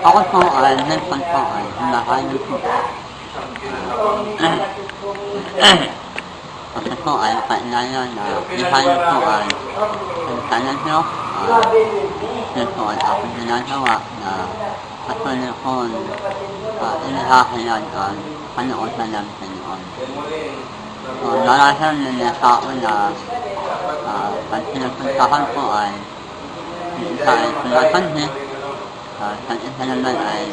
Ako po ay minsan po ay nakain po. Kasi po ay kailangan na ihayin po ay ang kanan nyo. Yun po ay aking ginagawa na patuloy po uh, inihahayag ang panood na lang sa inyoon. So, narasal na niya tao na uh, pag sinusuntahan po ay yung isa ay sinasanhin uh, sa naman ay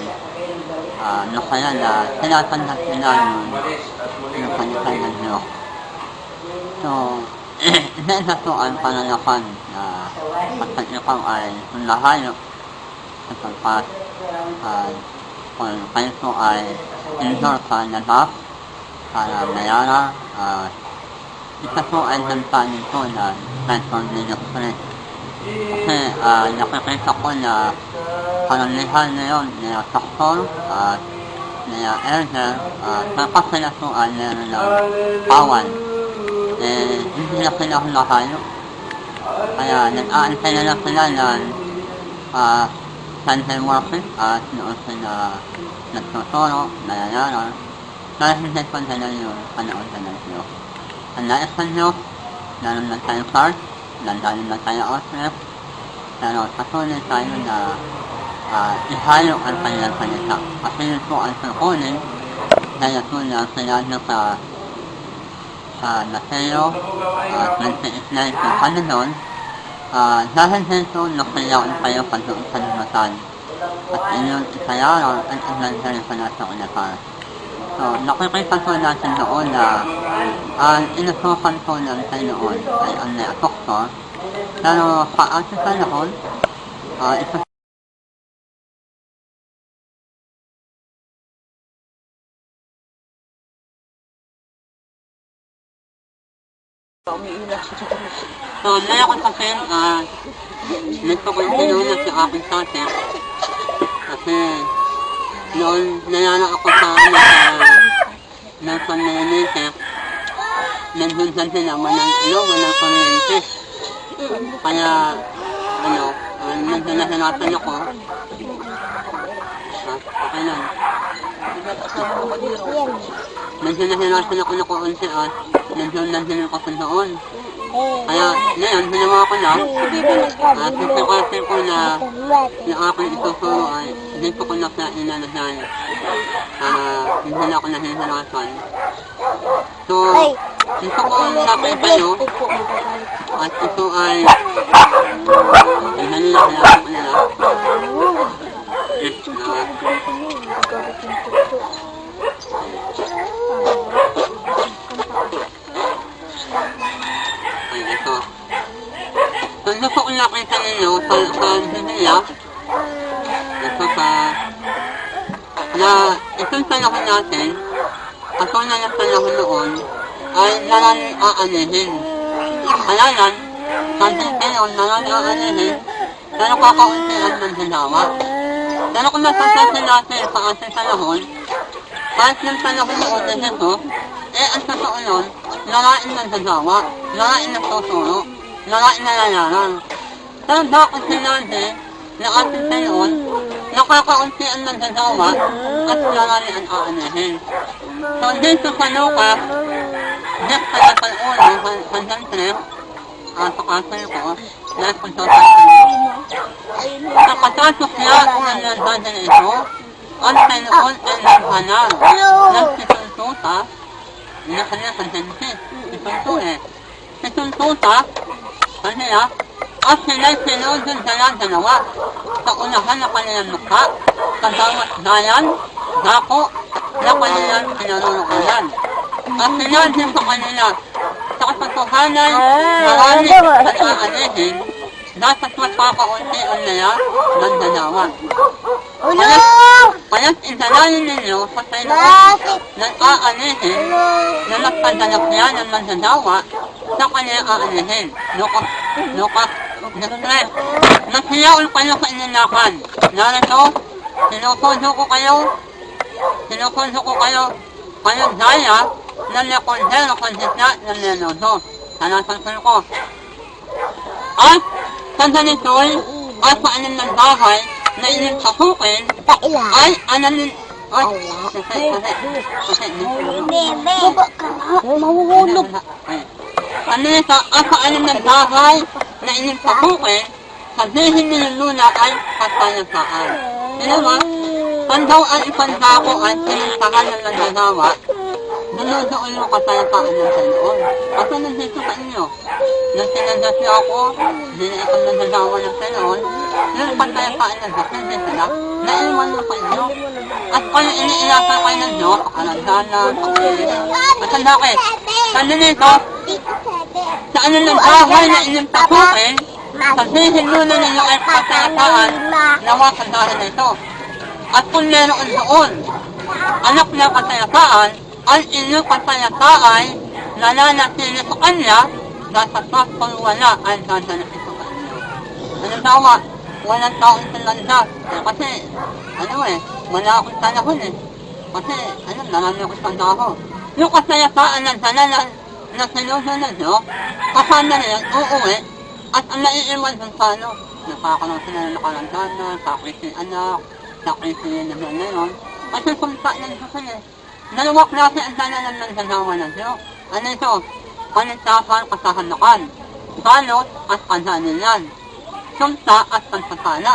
uh, nakaya na sinasanhat nila yung yung kanya-kanya Diyos. So, isa po ang pananakan na kapag ikaw ay sunahayop sapagkat uh, kung kayo ay indoor sa labas para mayara at isa po ay nampanin po na Central Video Press. Kasi uh, nakikita ko na karamihan ngayon na doktor at na elder at kapag sila po ay meron ng pawan eh hindi na sila humahalo. Kaya nag-aantay na lang sila ng uh, center workers at noon sila nagtuturo, nayayara. Dahil hindi sa sa uh, ihalo ang kanilang salita. Kasi sukunin, dahil po na sinabi sa sa Mateo at uh, 28 ng Panginoon, uh, dahil dito nakiyaon kayo pagdoon sa lumatan at inyong isayaran ang inventory pa nasa unapan. So, nakikita po natin noon na ang inusukan po ng Panginoon ay ang neatoktor, pero sa ating panahon, uh, isa Umiiyak siya. So, meron ko sa pen, ah, gusto ko sinuna si aking tate. Kasi, noon, nayana ako sa, ano, sa, Nelson Merenite. Nandunsan sila, walang ilo, walang kuryente. Kaya, ano, uh, nagdalasanatan ako. Ah, okay lang. Ako na kuunti at nandun lang din ako doon. Kaya ngayon, ginawa ko na, at kasi ko na yung aking ituturo ay dito ko na siya inalasan. Ah, hindi na ako nahihirapan. So, gusto ko sabi kayo, at ito ay, hindi na kailangan ko nila. Eh, na, ay ito. So, gusto ko nakita ninyo sa, sa Biblia, ito sa, na itong panahon natin, katulad ng panahon noon, ay nalang aanihin. Kaya yan, sabi kayo, nalang aanihin, pero kakauntian ng hinawa. Pero kung nasasasin natin sa ating panahon, kahit ng panahon noon na Jesus, eh ang totoo nun, larain ng sagawa, larain ng tuturo, larain na lalaran. Pero bakit sinabi na ating Panginoon, nakakauntian ng sagawa at larain ang aanahin. So dito sa Lucas, Diyos sa Lapal Ulo, hanggang 3, at sa kasal ko, dahil kung sa Nakatatok niya ang landan na ito, ang Panginoon ay naghanap ng sisuntuta na kanya kansansi. Sisuntuta eh. Sisuntuta, kanila, at sila'y sinudod sa lang dalawa sa unahan na kanilang mukha, kasama dayan, dako, na kanilang pinanunukulan. At sinabi sa kanila, sa katotohanan, marami ang aanihin, dapat magpakaunti ang nila ng dalawa. Kaya't, kaya't isalangin ninyo sa Panginoon ng aanihin na nagpadalap niya ng mandasawa sa kanyang aanihin. Lukas, Lukas, Destres, nasiyaon kayo sa inilakan. Narito, sinupuso ko kayo, sinupuso ko kayo, kayo daya na nekondero konsisya ng lenoso. Hanasan ko. At sa ganito'y at sa anim ng bahay na inyong pasukin Kaila. ay ananin... Ay. Baba ka. Mahuhulog. Ano nito, ang paalam ng bahay na inyong pasukin, sabihin niyo yung luna ay kasayasaan. Sino ba? Kung daw ang ipandako ay sinuntakan ng nagagawa, Nunodoon yung kasayapaan ng Panginoon. Kasi nandito sa inyo, nung sinandas niyo ako, hindi na ikang nagagawa ng Panginoon, yung kasayapaan ng Diyos, hindi sila, naiwan mo sa inyo. At kung iniilasan kayo ng Diyos, alagana, pagkilis, at ang bakit? Kasi nito, sa ano ng bahay na inyong tapukin, sabihin muna ninyo ay sa dahil na ito. At kung meron doon, anak ng kasayapaan, ang inyong kasayapaan ay nananatili sa kanya kung wala dadalhin ito sa. Ano tama? Walang taong sinlandas. Eh, kasi, ano eh, wala akong panahon eh. Kasi, ano, marami akong panahon. Yung kasayapaan ng sana na, na sinusunod nyo, kasama na yan, uuwi, at ang naiiwan dun sa ano, nakakaroon sila ng nakarantana, sakrisi anak, sakrisi na yun. Kasi ng Diyos yun eh. Dalawang klase ang dalalan ng ganawa ng Diyos. Ano ito? Panintasan kasahanakan. Salot at kanhanilan. Sumta at pansasala.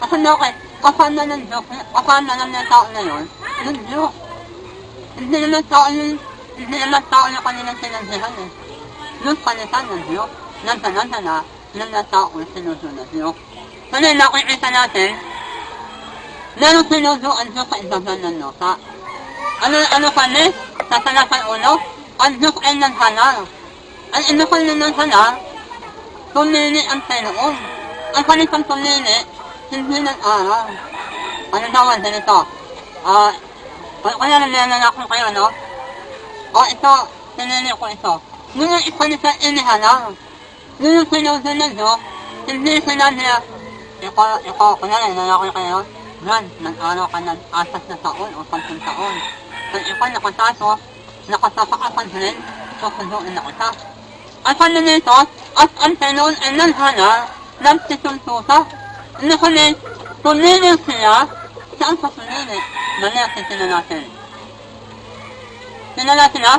Kasi bakit? Kasana ng Diyos, kasana ng mga tao na yun, ng Diyos. Hindi naman tao yung, hindi naman tao yung kanilang sinansihan eh. Yung panitan ng Diyos, ng tanatana, ng tao yung sinusunod ng Diyos. Kasi nakikita natin, meron sinusunod ang Diyos sa isasal ng lupa. Ano, ano kami? Sa talasan ulo? Ang Diyos ay nanghana. Ang inukol na nanghana, tumili ang Panginoon. Ang kanilang tumili, hindi ng araw. Ano tawag ganito? Ah, uh, kaya nangyayala ko kayo, no? O ito, sinili ko ito. Nung ang isa nila inihala, nung yung sinusunod, no? Hindi sila niya, ikaw, ikaw, kunyari, nangyayala ko kayo, yan, nag-araw ka ng asas na taon o sampung taon. Kung ikaw nakataso, nakasasa ka sa rin, susunduin na kita. At ano nito, at ang Panginoon ay nanghana ng sisuntusa. Ano ko ni, tumili siya, saan sa tumili? Mali ang sila natin. Sila natin ha,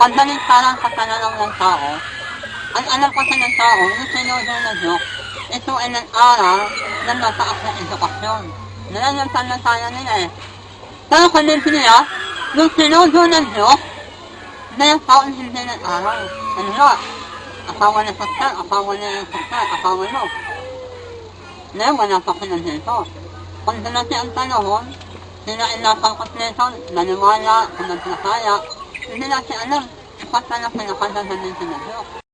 ang sinundo ng na, ng tao, ang alam kasi ng tao, yung sinudo ng Diyos, ito ay nag-aral ng mataas na edukasyon. Yan yung tanataya nila eh. Pero kung hindi nila, yung sinudo ng Diyos, na yung tao hindi nag-aral. Ano yun? Asawa na saktan, asawa na yung saktan, asawa mo. Ngayon, wala pa kinandito. Kung dunati ang panahon, sila ay nasa kompleto, naniwala, kung nagkakaya, hindi natin alam, ipasala pinakadalanan sa Diyos.